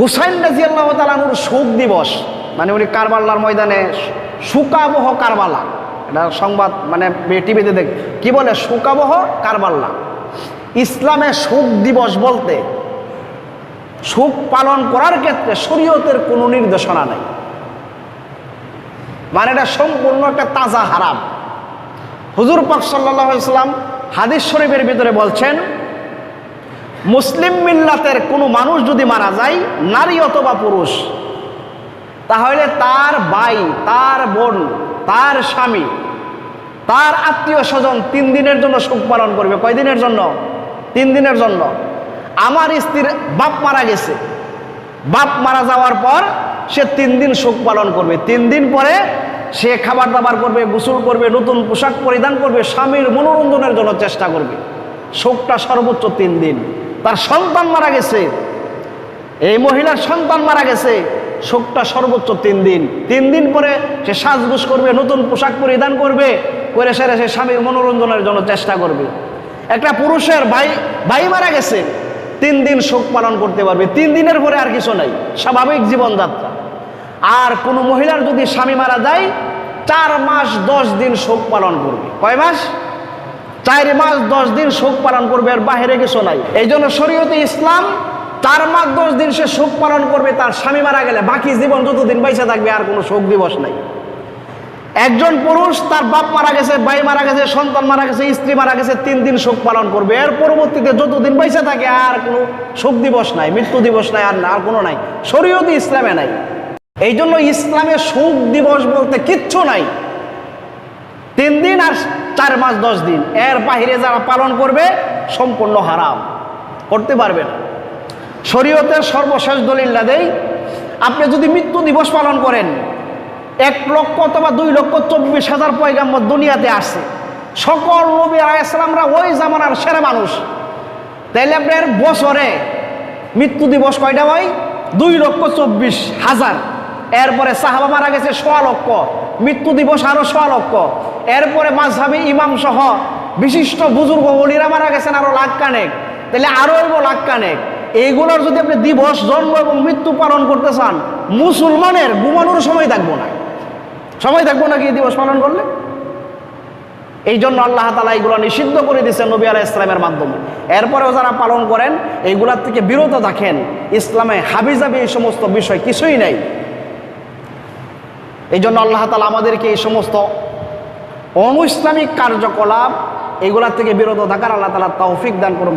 হুসাইন রাজি আল্লাহ তালানুর শোক দিবস মানে উনি কারবাল্লার ময়দানে সুকাবহ কারবালা। এটা সংবাদ মানে টিভিতে দেখ, কি বলে? সুকাবহ কারবাল্লা ইসলামে শোক দিবস বলতে, শোক পালন করার ক্ষেত্রে শরীয়তের কোনো নির্দেশনা নেই। মানে এটা সম্পূর্ণ একটা তাজা হারাম। হুজুর পাক সাল্লাহ ইসলাম হাদিস শরীফের ভিতরে বলছেন মুসলিম মিল্লাতের কোনো মানুষ যদি মারা যায়, নারী অথবা পুরুষ, তাহলে তার ভাই, তার বোন, তার স্বামী, তার আত্মীয় স্বজন তিন দিনের জন্য শোক পালন করবে। কয় দিনের জন্য? তিন দিনের জন্য। আমার স্ত্রীর বাপ মারা গেছে। বাপ মারা যাওয়ার পর সে তিন দিন শোক পালন করবে। তিন দিন পরে সে খাবার দাবার করবে, গোসল করবে, নতুন পোশাক পরিধান করবে, স্বামীর মনোরঞ্জনের জন্য চেষ্টা করবে। শোকটা সর্বোচ্চ তিন দিন। তার সন্তান মারা গেছে। এই মহিলার সন্তান মারা গেছে শোকটা সর্বোচ্চ তিন দিন। তিন দিন পরে সে সাজগুজ করবে, নতুন পোশাক পরিধান করবে, করে সেরে সে স্বামীর মনোরঞ্জনের জন্য চেষ্টা করবে। একটা পুরুষের ভাই ভাই মারা গেছে, তিন দিন শোক পালন করতে পারবে। তিন দিনের পরে আর কিছু নাই, স্বাভাবিক জীবনযাত্রা। আর কোনো মহিলার যদি স্বামী মারা যায়, চার মাস দশ দিন শোক পালন করবে। কয় মাস? চার মাস দশ দিন শোক পালন করবে আর বাহিরে কিছু নাই। এই জন্য শরীয়তে ইসলাম, চার মাস দশ দিন সে শোক পালন করবে, তার স্বামী মারা গেলে বাকি জীবন যতদিন বাইসে থাকবে আর কোনো শোক দিবস নাই। একজন পুরুষ, তার বাপ মারা গেছে, ভাই মারা গেছে, সন্তান মারা গেছে, স্ত্রী মারা গেছে, তিন দিন শোক পালন করবে। এর পরবর্তীতে যতদিন বাইসে থাকে আর কোনো শোক দিবস নাই, মৃত্যু দিবস নাই, আর না, আর কোনো নাই। শরীয়তে ইসলামে নাই। এই জন্য ইসলামে শোক দিবস বলতে কিচ্ছু নাই। তিন দিন আর চার মাস দশ দিন। এর বাহিরে যারা পালন করবে, সম্পূর্ণ হারাম। করতে পারবে না। শরীয়তের সর্বশেষ দলিল্লা দেই, আপনি যদি মৃত্যু দিবস পালন করেন, এক লক্ষ অথবা দুই লক্ষ চব্বিশ হাজার পয়গাম্বর দুনিয়াতে আসে। সকল নবী আলাইসালামরা ওই জামানার সেরা মানুষ। তাইলে আপনার বছরে মৃত্যু দিবস কয়টা হয়? দুই লক্ষ চব্বিশ হাজার। এরপরে সাহাবা মারা গেছে সোয়া লক্ষ। মৃত্যু দিবস আরও সোয়া লক্ষ এরপরে মাঝহাবি ইমাম সহ বিশিষ্ট বুজুর্গ অলিরা মারা গেছেন আরও লাখ কানেক তাহলে আরও হইব লাখ কানেক এইগুলোর যদি আপনি দিবস, জন্ম এবং মৃত্যু পালন করতে চান, মুসলমানের ঘুমানোর সময় থাকব না। সময় থাকব নাকি এই দিবস পালন করলে? এই জন্য আল্লাহ তালা এইগুলো নিষিদ্ধ করে দিয়েছে নবী আলাহ ইসলামের মাধ্যমে। এরপরেও যারা পালন করেন, এইগুলার থেকে বিরত থাকেন। ইসলামে হাবিজাবি এই সমস্ত বিষয় কিছুই নেই। এই জন্য আল্লাহ তালা আমাদেরকে এই সমস্ত অনু ইসলামিক কার্যকলাপ এগুলার থেকে বিরত থাকার আল্লাহ তালা তৌফিক দান করুন।